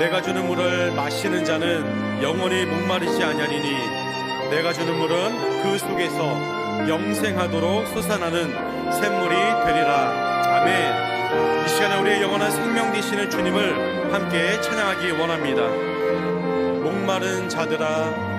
내가 주는 물을 마시는 자는 영원히 목마르지 아니하리니 내가 주는 물은 그 속에서 영생하도록 솟아나는 샘물이 되리라. 아멘. 이 시간에 우리의 영원한 생명 되시는 주님을 함께 찬양하기 원합니다. 목마른 자들아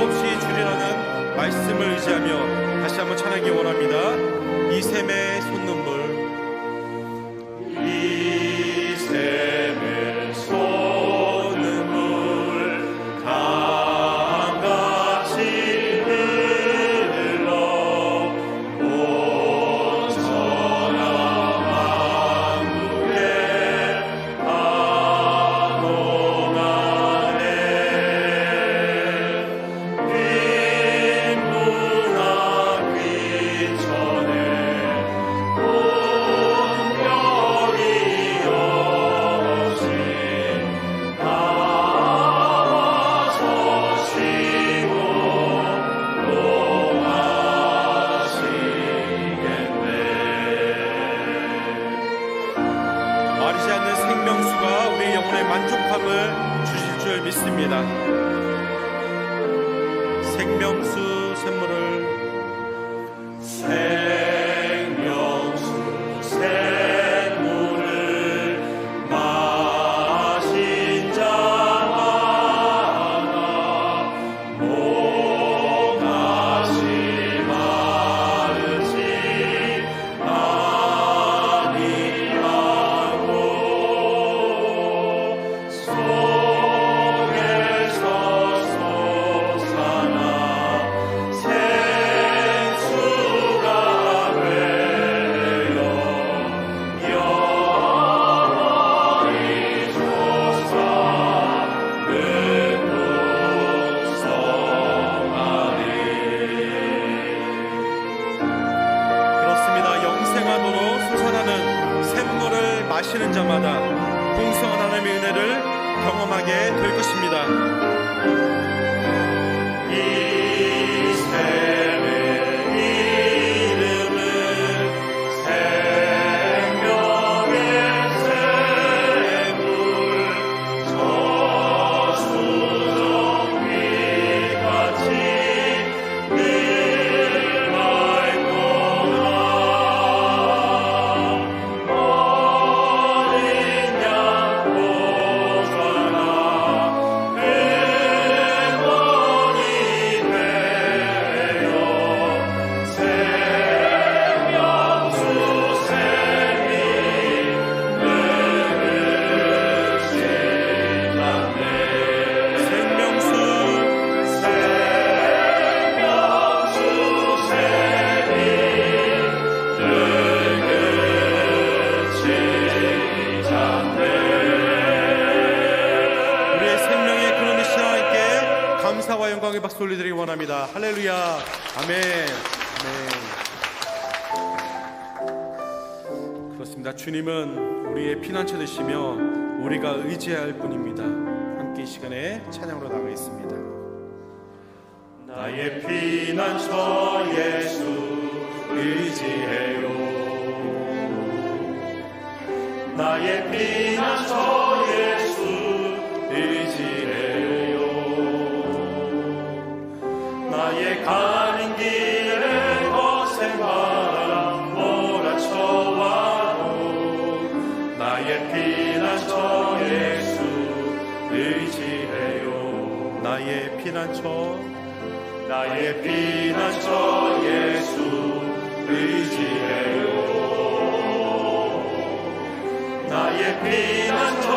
없이 주리라는 말씀을 의지하며 다시 한번 찬하기 원합니다. 이 샘의 솟는물 줄 믿습니다. 생명수 경험하게 될 것입니다. 원합니다. 할렐루야. 아멘. 아멘. 그렇습니다. 주님은 우리의 피난처 되시며 우리가 의지할 분입니다. 함께 이 시간에 찬양으로 나가겠습니다. 나의 피난처 예수 의지해요. 나의 피난처 피난처 나의 피난처 예수 의지해요. 나의 피난처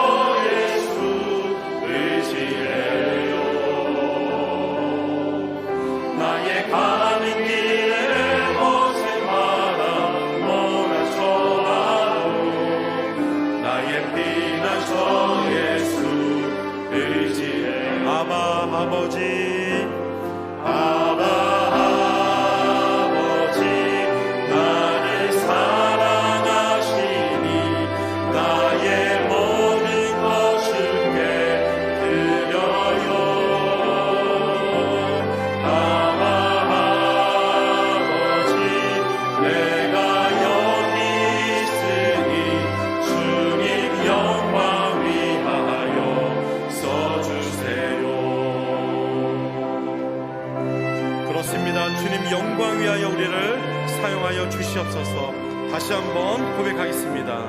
다시 한번 고백하겠습니다.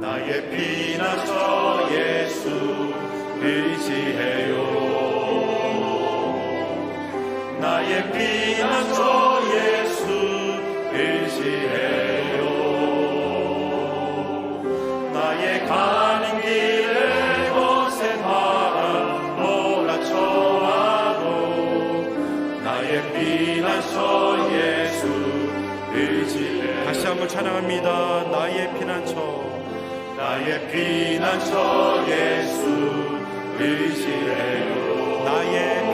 나의 피난처 예수 의지해요. 나의 피난처 예수 의지해요. 찬양합니다. 나의 피난처, 나의 피난처 예수 의지해요. 나의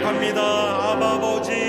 고백합니다. 아버지.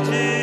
Dieu.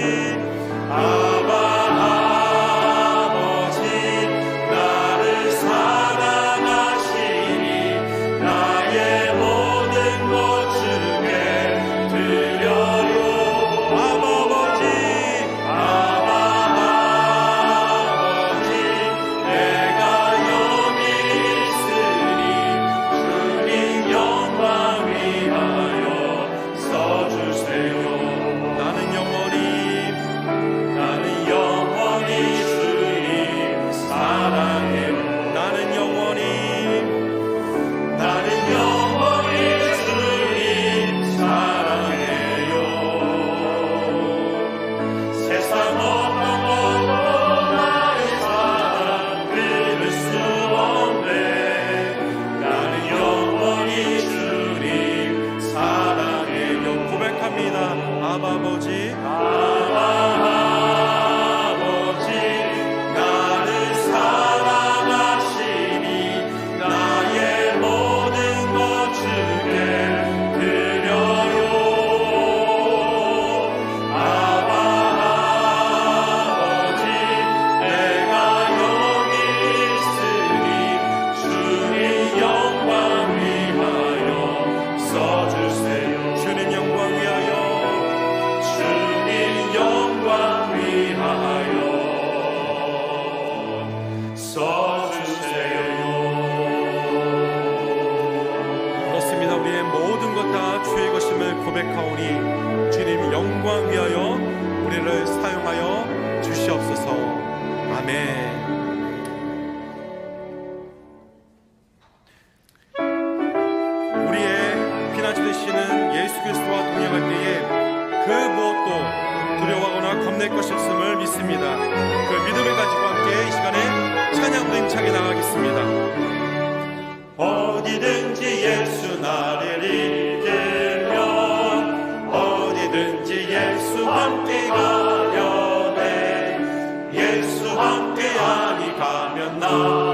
하나 되시는 예수 그리스도와 동행할 때에 그 무엇도 두려워하거나 겁낼 것이 없음을 믿습니다. 그 믿음을 가지고 함께 이 시간에 찬양도 힘차게 나가겠습니다. 어디든지 예수 나를 이기면 어디든지 예수 함께 가려네 예수 함께 하니 가면 나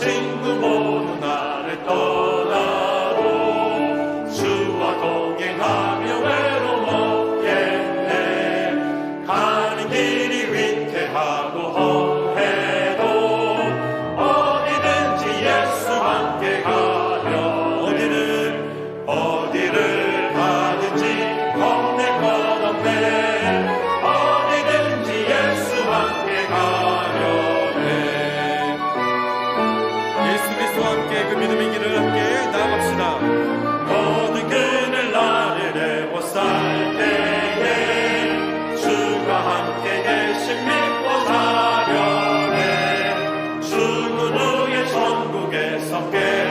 信雲のなれと forget.